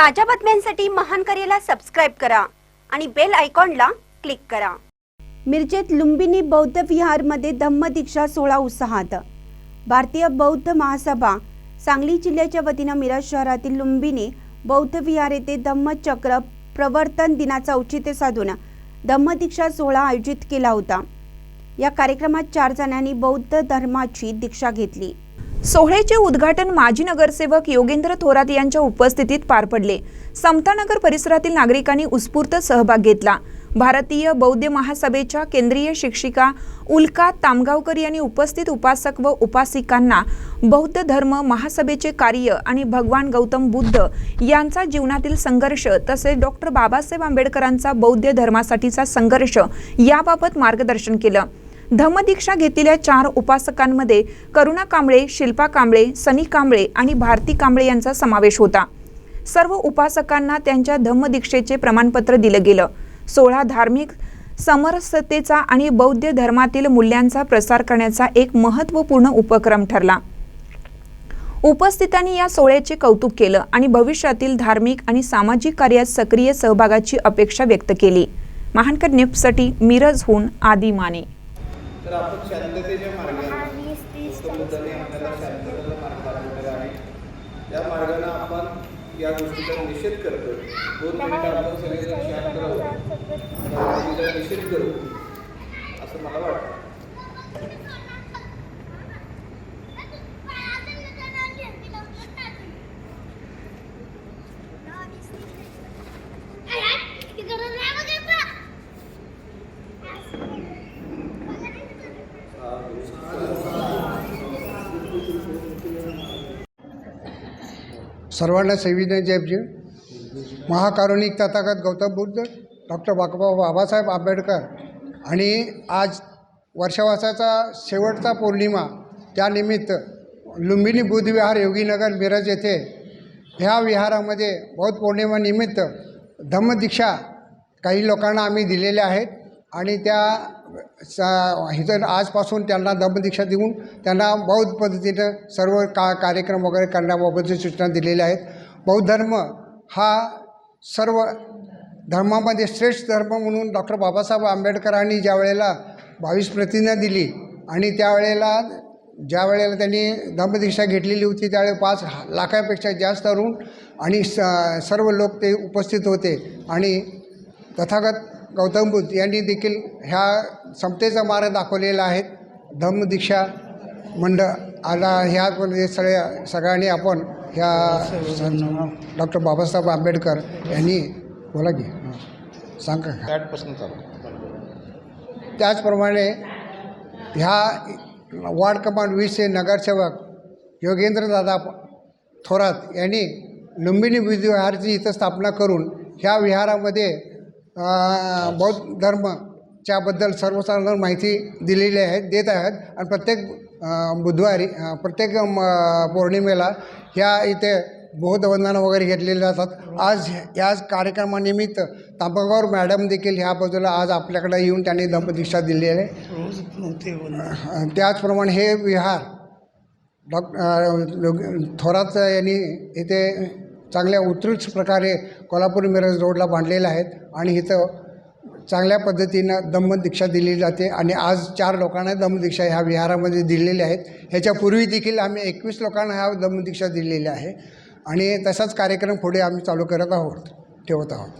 ताज्या बातम्यांसाठी महान करेला सबस्क्राईब करा आणि बेल आयकॉनला क्लिक करा. मिरजेत लुंबिनी बौद्ध विहारमध्ये धम्मदीक्षा सोहळा उत्साहात. भारतीय बौद्ध महासभा सांगली जिल्ह्याच्या वतीनं मिरज शहरातील लुंबिनी बौद्ध विहार येथे धम्मचक्र प्रवर्तन दिनाचा औचित्य साधून धम्मदीक्षा सोहळा आयोजित केला होता. या कार्यक्रमात चार जणांनी बौद्ध धर्माची दीक्षा घेतली. सोहळ्याचे उद्घाटन माजी नगरसेवक योगेंद्र थोरात यांच्या उपस्थितीत पार पडले. समतानगर परिसरातील नागरिकांनी उत्स्फूर्त सहभाग घेतला. भारतीय बौद्ध महासभेच्या केंद्रीय शिक्षिका उल्का तामगावकर यांनी उपस्थित उपासक व उपासिकांना बौद्ध धर्म महासभेचे कार्य आणि भगवान गौतम बुद्ध यांचा जीवनातील संघर्ष तसेच डॉक्टर बाबासाहेब आंबेडकरांचा बौद्ध धर्मासाठीचा संघर्ष याबाबत मार्गदर्शन केलं. धम्मदीक्षा घेतलेल्या चार उपासकांमध्ये करुणा कांबळे शिल्पा कांबळे सनी कांबळे आणि भारती कांबळे यांचा समावेश होता. सर्व उपासकांना त्यांच्या धम्मदीक्षेचे प्रमाणपत्र दिलं गेलं. सोळा धार्मिक समरसतेचा आणि बौद्ध धर्मातील मूल्यांचा प्रसार करण्याचा एक महत्त्वपूर्ण उपक्रम ठरला. उपस्थितांनी या सोहळ्याचे कौतुक केलं आणि भविष्यातील धार्मिक आणि सामाजिक कार्यात सक्रिय सहभागाची अपेक्षा व्यक्त केली. महानकर न्यूजसाठी मिरजहून आदी माने. तर आपण शांततेच्या मार्गाने बुद्धाने आपल्याला शांततेचा मार्ग दाखवलेला आहे. त्या मार्गाने आपण या गोष्टीचा निषेध करतो दोन मिनिटं आपण सगळेजण शांत राहू. निषेध करू. असं मला वाटतं. सर्वांना संविधान जयजी महाकारुणिक तथागत गौतम बुद्ध डॉक्टर बाबा बाबासाहेब आंबेडकर आणि आज वर्षवासाचा शेवटचा पौर्णिमा त्यानिमित्त लुंबिनी बुद्धविहार योगीनगर मिरज येथे ह्या विहारामध्ये बौद्ध पौर्णिमानिमित्त धम्मदीक्षा काही लोकांना आम्ही दिलेल्या आहेत. आणि त्या स हिथं आजपासून त्यांना दमदीक्षा देऊन त्यांना बौद्ध पद्धतीनं सर्व का कार्यक्रम वगैरे करण्याबाबतची सूचना दिलेल्या आहेत. बौद्ध धर्म हा सर्व धर्मामध्ये श्रेष्ठ धर्म म्हणून डॉक्टर बाबासाहेब आंबेडकरांनी ज्या वेळेला बावीस प्रतिज्ञा दिली आणि त्यावेळेला ज्या वेळेला त्यांनी धम्मदीक्षा घेतलेली होती त्यावेळी पाच लाखापेक्षा जास्त तरुण आणि स सर्व लोक ते उपस्थित होते आणि तथागत गौतम बुद्ध यांनी देखील ह्या समतेचा मार्ग दाखवलेला आहे धम्मदीक्षा मंडळ आला ह्या पण हे सगळ्या सगळ्यांनी आपण ह्या डॉक्टर बाबासाहेब आंबेडकर यांनी बोला की. सांगा चालू त्याचप्रमाणे ह्या वार्ड क्रमांक वीसचे नगरसेवक योगेंद्रदादा थोरात यांनी लुंबिनी विहारची इथं स्थापना करून ह्या विहारामध्ये बौद्ध धर्मच्याबद्दल सर्वसाधारण माहिती दिलेली आहे देत आहेत. आणि प्रत्येक बुधवारी प्रत्येक म, पौर्णिमेला ह्या इथे बौद्ध वंदना वगैरे घेतलेले जातात. आज याच कार्यक्रमानिमित्त तांबगावर मॅडम देखील ह्या बाजूला आज आपल्याकडे येऊन त्यांनी धम्मदीक्षा दिलेली आहे. त्याचप्रमाणे हे विहार डॉक अं, लोक- थोरात यांनी इथे चांगल्या उत्कृष्ट प्रकारे कोल्हापूर मिरज रोडला बांधलेले आहेत आणि इथं चांगल्या पद्धतीनं दम्मदीक्षा दिली जाते आणि आज चार लोकांना दीक्षा ह्या विहारामध्ये दिलेल्या आहेत. ह्याच्यापूर्वी देखील आम्ही एकवीस लोकांना ह्या दीक्षा दिलेल्या आहे आणि तसाच कार्यक्रम पुढे आम्ही चालू करत आहोत ठेवत आहोत.